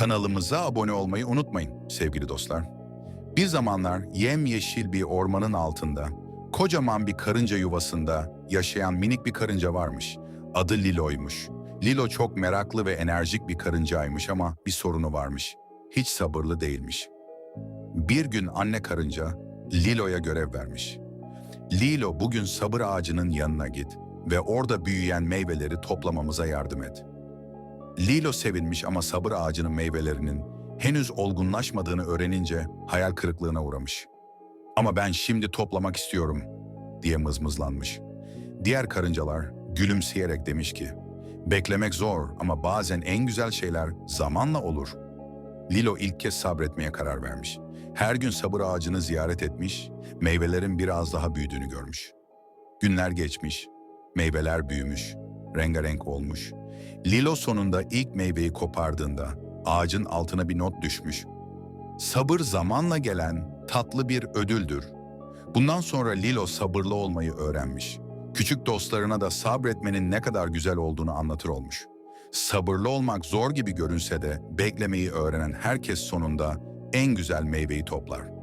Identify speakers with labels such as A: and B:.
A: Kanalımıza abone olmayı unutmayın sevgili dostlar. Bir zamanlar yemyeşil bir ormanın altında, kocaman bir karınca yuvasında yaşayan minik bir karınca varmış. Adı Lilo'ymuş. Lilo çok meraklı ve enerjik bir karıncaymış ama bir sorunu varmış. Hiç sabırlı değilmiş. Bir gün anne karınca Lilo'ya görev vermiş. Lilo bugün sabır ağacının yanına git ve orada büyüyen meyveleri toplamamıza yardım et. Lilo sevinmiş ama sabır ağacının meyvelerinin henüz olgunlaşmadığını öğrenince hayal kırıklığına uğramış. Ama ben şimdi toplamak istiyorum diye mızmızlanmış. Diğer karıncalar gülümseyerek demiş ki, beklemek zor ama bazen en güzel şeyler zamanla olur. Lilo ilk kez sabretmeye karar vermiş. Her gün sabır ağacını ziyaret etmiş, meyvelerin biraz daha büyüdüğünü görmüş. Günler geçmiş, meyveler büyümüş, rengarenk olmuş. Lilo sonunda ilk meyveyi kopardığında ağacın altına bir not düşmüş. Sabır zamanla gelen tatlı bir ödüldür. Bundan sonra Lilo sabırlı olmayı öğrenmiş. Küçük dostlarına da sabretmenin ne kadar güzel olduğunu anlatır olmuş. Sabırlı olmak zor gibi görünse de beklemeyi öğrenen herkes sonunda en güzel meyveyi toplar.